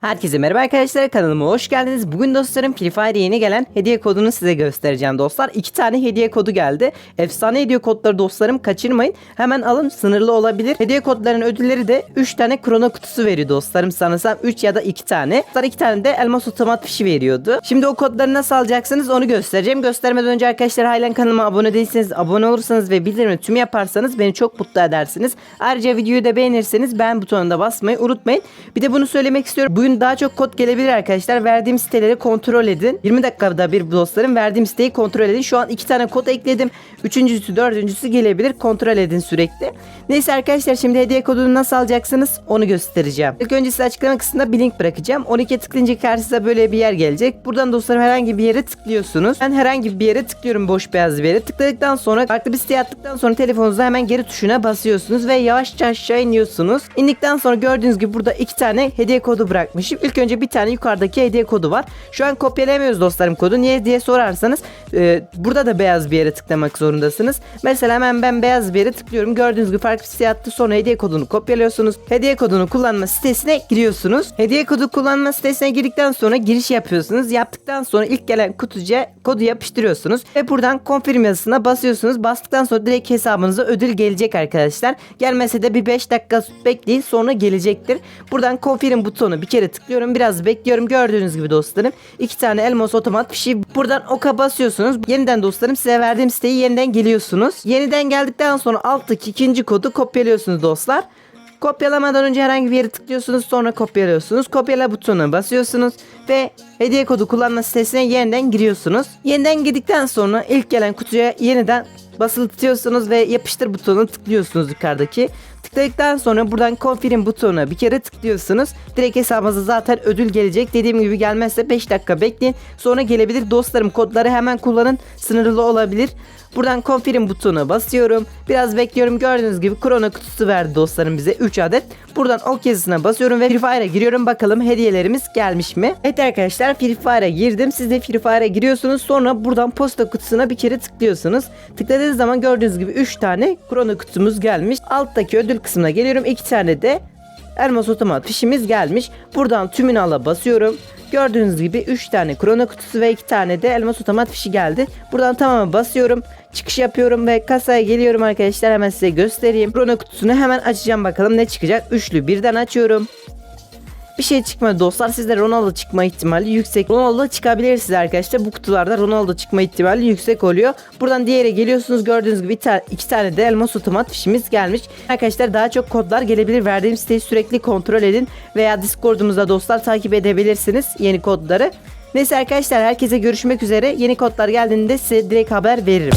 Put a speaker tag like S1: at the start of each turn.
S1: Herkese merhaba arkadaşlar kanalıma hoş geldiniz. Bugün dostlarım Free Fire yeni gelen hediye kodunu size göstereceğim dostlar. İki tane hediye kodu geldi. Efsane hediye kodları dostlarım kaçırmayın. Hemen alın sınırlı olabilir. Hediye kodlarının ödülleri de 3 tane krono kutusu veriyor dostlarım. Sanırsam 3 ya da 2 tane. Dostlar 2 tane de elmas otomat fişi veriyordu. Şimdi o kodları nasıl alacaksınız onu göstereceğim. Göstermeden önce arkadaşlar halen kanalıma abone değilseniz abone olursanız ve bildirimi tüm yaparsanız beni çok mutlu edersiniz. Ayrıca videoyu da beğenirseniz beğen butonuna basmayı unutmayın. Bir de bunu söylemek istiyorum. Bugün daha çok kod gelebilir arkadaşlar. Verdiğim siteleri kontrol edin. 20 dakikada bir dostlarım verdiğim siteyi kontrol edin. Şu an iki tane kod ekledim. Üçüncüsü, dördüncüsü gelebilir. Kontrol edin sürekli. Neyse arkadaşlar şimdi hediye kodunu nasıl alacaksınız onu göstereceğim. İlk önce size açıklama kısmında bir link bırakacağım. 12'ye tıklayınca karşınıza böyle bir yer gelecek. Buradan dostlarım herhangi bir yere tıklıyorsunuz. Ben herhangi bir yere tıklıyorum boş beyaz bir yere. Tıkladıktan sonra farklı bir siteye attıktan sonra telefonunuzda hemen geri tuşuna basıyorsunuz ve yavaşça aşağı iniyorsunuz. İndikten sonra gördüğünüz gibi burada iki tane hediye kodu bırakmışım. İlk önce bir tane yukarıdaki hediye kodu var. Şu an kopyalayamıyoruz dostlarım kodu. Niye diye sorarsanız e, burada da beyaz bir yere tıklamak zorundasınız. Mesela hemen ben beyaz bir yere tıklıyorum. Gördüğünüz gibi farklı bir siteye attı. Sonra hediye kodunu kopyalıyorsunuz. Hediye kodunu kullanma sitesine giriyorsunuz. Hediye kodu kullanma sitesine girdikten sonra giriş yapıyorsunuz. Yaptıktan sonra ilk gelen kutucuya kodu yapıştırıyorsunuz. Ve buradan confirm yazısına basıyorsunuz. Bastıktan sonra direkt hesabınıza ödül gelecek arkadaşlar. Gelmese de bir 5 dakika bekleyin sonra gelecektir. Buradan confirm butonu bir kere tıklıyorum. Biraz bekliyorum. Gördüğünüz gibi dostlarım. iki tane elmas otomat fişi. Buradan oka basıyorsunuz. Yeniden dostlarım size verdiğim siteyi yeniden geliyorsunuz. Yeniden geldikten sonra alttaki ikinci kodu kopyalıyorsunuz dostlar. Kopyalamadan önce herhangi bir yere tıklıyorsunuz sonra kopyalıyorsunuz. Kopyala butonuna basıyorsunuz ve hediye kodu kullanma sitesine yeniden giriyorsunuz. Yeniden girdikten sonra ilk gelen kutuya yeniden basılı tutuyorsunuz ve yapıştır butonuna tıklıyorsunuz yukarıdaki. Tıkladıktan sonra buradan confirm butonuna bir kere tıklıyorsunuz. Direkt hesabınıza zaten ödül gelecek. Dediğim gibi gelmezse 5 dakika bekleyin. Sonra gelebilir. Dostlarım kodları hemen kullanın. Sınırlı olabilir. Buradan confirm butonuna basıyorum. Biraz bekliyorum. Gördüğünüz gibi krono kutusu verdi dostlarım bize 3 adet. Buradan ok yazısına basıyorum ve Free Fire'a giriyorum. Bakalım hediyelerimiz gelmiş mi? Evet arkadaşlar Free Fire'a girdim. Siz de Free Fire'a giriyorsunuz. Sonra buradan posta kutusuna bir kere tıklıyorsunuz. Tıkladığınız zaman gördüğünüz gibi 3 tane krono kutumuz gelmiş. Alttaki ödül kısmına geliyorum. 2 tane de Elmas otomat fişimiz gelmiş. Buradan tümünü ala basıyorum. Gördüğünüz gibi 3 tane krono kutusu ve 2 tane de elmas otomat fişi geldi. Buradan tamamı basıyorum. Çıkış yapıyorum ve kasaya geliyorum arkadaşlar. Hemen size göstereyim. Krono kutusunu hemen açacağım bakalım ne çıkacak. Üçlü birden açıyorum. Bir şey çıkmadı dostlar. Sizde Ronaldo çıkma ihtimali yüksek. Ronaldo çıkabilir size arkadaşlar. Bu kutularda Ronaldo çıkma ihtimali yüksek oluyor. Buradan diğere geliyorsunuz. Gördüğünüz gibi ta- iki tane de elmas otomat fişimiz gelmiş. Arkadaşlar daha çok kodlar gelebilir. Verdiğim siteyi sürekli kontrol edin. Veya Discord'umuzda dostlar takip edebilirsiniz yeni kodları. Neyse arkadaşlar herkese görüşmek üzere. Yeni kodlar geldiğinde size direkt haber veririm.